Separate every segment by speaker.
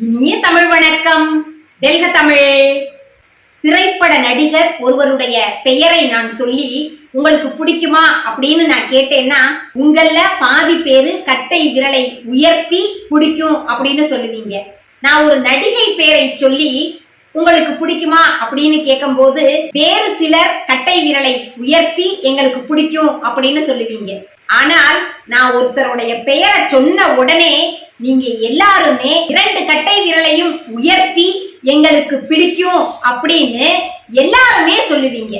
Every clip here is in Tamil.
Speaker 1: இனிய தமிழ் வணக்கம். டெல்க தமிழ் திரைப்பட நடிகர் ஒருவருடைய பெயரை நான் சொல்லி உங்களுக்கு பிடிக்குமா அப்படின்னு நான் கேட்டேன்னா உங்கள பாதி பேரு கட்டை விரலை உயர்த்தி பிடிக்கும் அப்படின்னு சொல்லுவீங்க. நான் ஒரு நடிகை பேரை சொல்லி உங்களுக்கு பிடிக்குமா அப்படின்னு கேட்கும்போது வேறு சிலர் கட்டை விரலை உயர்த்தி எங்களுக்கு பிடிக்கும் அப்படின்னு சொல்லுவீங்க. ஆனால் நான் ஒருத்தருடைய பெயரை சொன்ன உடனே நீங்க எல்லாருமே இரண்டு கட்டை விரலையும் உயர்த்தி எங்களுக்கு பிடிக்கும் அப்படின்னு எல்லாருமே சொல்லுவீங்க.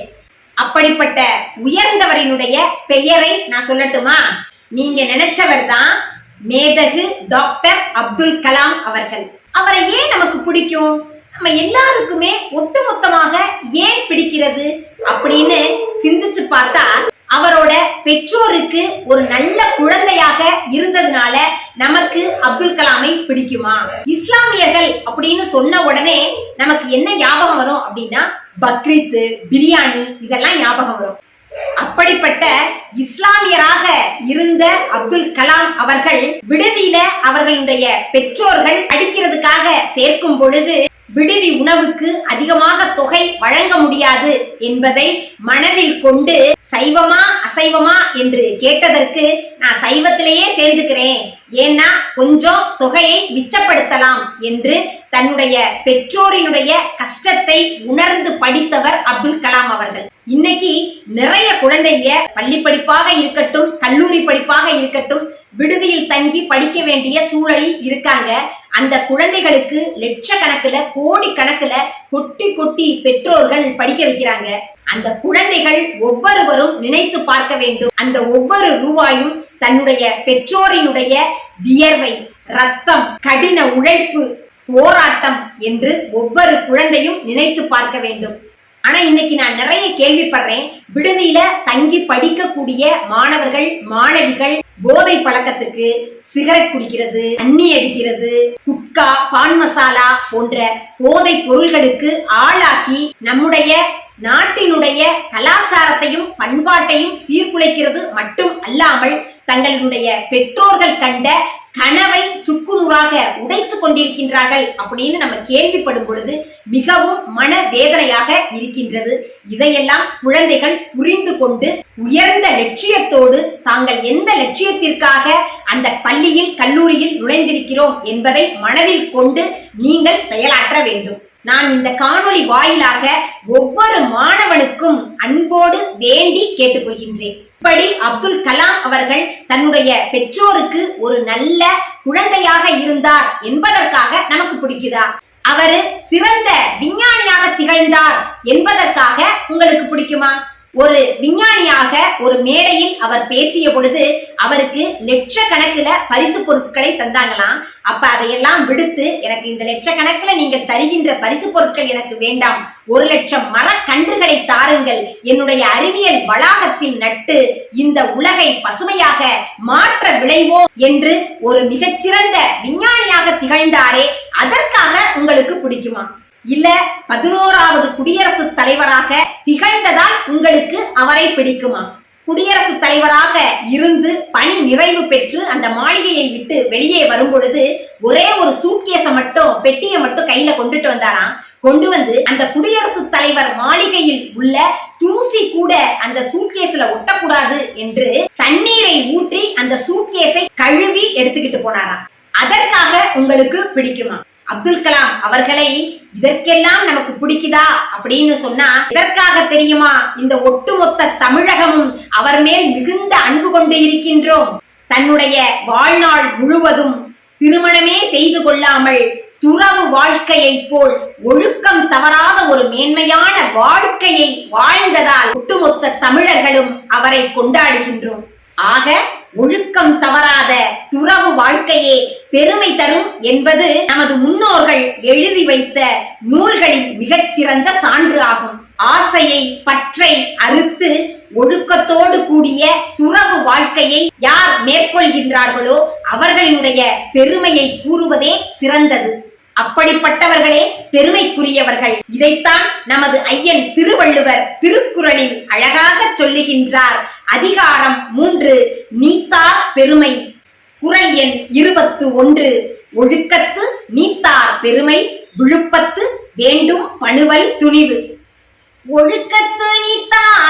Speaker 1: அப்படிப்பட்ட உயர்ந்தவரினுடைய பெயரை நான் சொல்லட்டுமா? நீங்க நினைச்சவர் தான் மேதகு டாக்டர் அப்துல் கலாம் அவர்கள். அவரை ஏன் நமக்கு பிடிக்கும்? நம்ம எல்லாருக்குமே ஒட்டுமொத்தமாக ஏன் பிடிக்கிறது அப்படின்னு சிந்திச்சு பார்த்தா அவரோட பெற்றோருக்கு ஒரு நல்ல குழந்தையாக இருந்ததுனால நமக்கு அப்துல் கலாமை பிடிக்குமா? இஸ்லாமியர்கள் அப்படின்னு சொன்ன உடனே நமக்கு என்ன ஞாபகம் வரும் அப்படின்னா பக்ரீத் பிரியாணி இதெல்லாம் ஞாபகம் வரும். அப்படிப்பட்ட இஸ்லாமியராக இருந்த அப்துல் கலாம் அவர்கள் விடுதியில அவர்களுடைய பெற்றோர்கள் அடிக்கிறதுக்காக சேர்க்கும் பொழுது விடுதி உணவுக்கு அதிகமாக தொகை வழங்க முடியாது என்பதை மனதில் கொண்டு சைவமா அசைவமா என்று கேட்டதற்கு நான் சைவத்திலேயே சேர்ந்துக்கிறேன். ஏன்னா கொஞ்சம் தொகையை மிச்சப்படுத்தலாம் என்று தன்னுடைய பெற்றோரினுடைய கஷ்டத்தை உணர்ந்து படித்தவர் அப்துல் கலாம் அவர்கள். இன்னைக்கு நிறைய குழந்தைங்க பள்ளி படிப்பாக இருக்கட்டும் கல்லூரி படிப்பாக இருக்கட்டும் விடுதியில் தங்கி படிக்க வேண்டிய சூழலில் இருக்காங்க. அந்த குழந்தைகளுக்கு லட்சக்கணக்கில் கோடி கணக்கில் கொட்டி கொட்டி பெற்றோர்கள் படிக்க வைக்கிறாங்க. அந்த குழந்தைகள் ஒவ்வொருவரும் நினைத்து பார்க்க வேண்டும். அந்த ஒவ்வொரு ரூபாயும் தன்னுடைய பெற்றோரினுடைய வியர்வை ரத்தம் கடின உழைப்பு போராட்டம் என்று ஒவ்வொரு குழந்தையும் நினைத்து பார்க்க வேண்டும். ஆனா இன்னைக்கு நான் நிறைய கேள்விப்படுறேன். விடுதியில தங்கி படிக்கக்கூடிய மாணவர்கள் மாணவிகள் போதை பழக்கத்துக்கு சிகரெட் குடிக்கிறது தண்ணி அடிக்கிறது குட்கா பான் மசாலா போன்ற போதை பொருள்களுக்கு ஆளாகி நம்முடைய நாட்டினுடைய கலாச்சாரத்தையும் பண்பாட்டையும் சீர்குலைக்கிறது மட்டும் அல்லாமல் தங்களுடைய பெற்றோர்கள் கண்ட கனவை சுக்குநூறாக உடைத்துக் கொண்டிருக்கின்றார்கள் அப்படின்னு நம்ம கேள்விப்படும் பொழுது மிகவும் மன வேதனையாக இருக்கின்றது. இதையெல்லாம் குழந்தைகள் புரிந்து கொண்டு உயர்ந்த லட்சியத்தோடு தாங்கள் எந்த லட்சியத்திற்காக அந்த பள்ளியில் கல்லூரியில் நுழைந்திருக்கிறோம் என்பதை மனதில் கொண்டு நீங்கள் செயலாற்ற வேண்டும். நான் இந்த காணொளி வாயிலாக ஒவ்வொரு மாணவனுக்கும் அன்போடு வேண்டி கேட்டுக்கொள்கின்றேன். இப்படி அப்துல் கலாம் அவர்கள் தன்னுடைய பெற்றோருக்கு ஒரு நல்ல குழந்தையாக இருந்தார் என்பதற்காக நமக்கு பிடிக்குதா? அவரு சிறந்த விஞ்ஞானியாக திகழ்ந்தார் என்பதற்காக உங்களுக்கு பிடிக்குமா? ஒரு விஞ்ஞானியாக ஒரு மேடையில் அவர் பேசிய பொழுது அவருக்கு லட்சக்கணக்கில் பரிசு பொருட்களை தந்தாங்களாம். அப்ப அதையெல்லாம் விடுத்து எனக்கு இந்த லட்சக்கணக்கில் நீங்கள் தருகின்ற பரிசு பொருட்கள் எனக்கு வேண்டாம். ஒரு லட்சம் மரக்கன்றுகளை தாருங்கள். என்னுடைய அறிவியல் வளாகத்தில் நட்டு இந்த உலகை பசுமையாக மாற்ற விளைவோம் என்று ஒரு மிகச்சிறந்த விஞ்ஞானியாக திகழ்ந்தாரே அதற்காக உங்களுக்கு பிடிக்குமா? இல்ல பதினோராவது குடியரசு தலைவராக திகழ்ந்ததால் உங்களுக்கு அவரை பிடிக்குமா? குடியரசுத் தலைவராக இருந்து பணி நிறைவு பெற்று அந்த மாளிகையை விட்டு வெளியே வரும் பொழுது ஒரே ஒரு சூட்கேஸை மட்டும் பெட்டியை மட்டும் கையில கொண்டுட்டு வந்தாராம். கொண்டு வந்து அந்த குடியரசுத் தலைவர் மாளிகையில் உள்ள தூசி கூட அந்த சூட்கேஸ்ல ஒட்டக்கூடாது என்று தண்ணீரை ஊற்றி அந்த சூட்கேஸை கழுவி எடுத்துக்கிட்டு போனாராம். அதற்காக உங்களுக்கு பிடிக்குமா? அப்துல் கலாம் அவர்களை இதற்கெல்லாம் நமக்கு பிடிக்குதா அப்படின்னு சொன்னா இதற்காக தெரியுமா? இந்த ஒட்டுமொத்த தமிழகமும் அவர் மேல் மிகுந்த அன்பு கொண்டு இருக்கின்றோம். தன்னுடைய வாழ்நாள் முழுவதும் திருமணமே செய்து கொள்ளாமல் துறவு வாழ்க்கையை போல் ஒழுக்கம் தவறாத ஒரு மேன்மையான வாழ்க்கையை வாழ்ந்ததால் ஒட்டுமொத்த தமிழர்களும் அவரை கொண்டாடுகின்றோம். ஆக ஒழுக்கம் தவறாத வாழ்க்கையே பெருமை தரும் என்பது நமது முன்னோர்கள் எழுதி வைத்த நூல்களின் மிகச்சிறந்த சான்று ஆகும். ஆசையை பற்றை அறுத்து ஒழுக்கத்தோடு கூடிய துறவு வாழ்க்கையை யார் மேற்கொள்கின்றார்களோ அவர்களினுடைய பெருமையை கூறுவதே சிறந்தது. அப்படிப்பட்டவர்களே பெருமைக்குரியவர்கள். இதைத்தான் நமது ஐயன் திருவள்ளுவர் திருக்குறளில் அழகாக சொல்லுகின்றார். அதிகாரம் மூன்று நீத்தார் பெருமை குறை எண் இருபத்து ஒன்று. ஒழுக்கத்து நீத்தார் பெருமை விழுப்பத்து வேண்டும் பணுவல் துணிவு. ஒழுக்கத்து நீத்தார்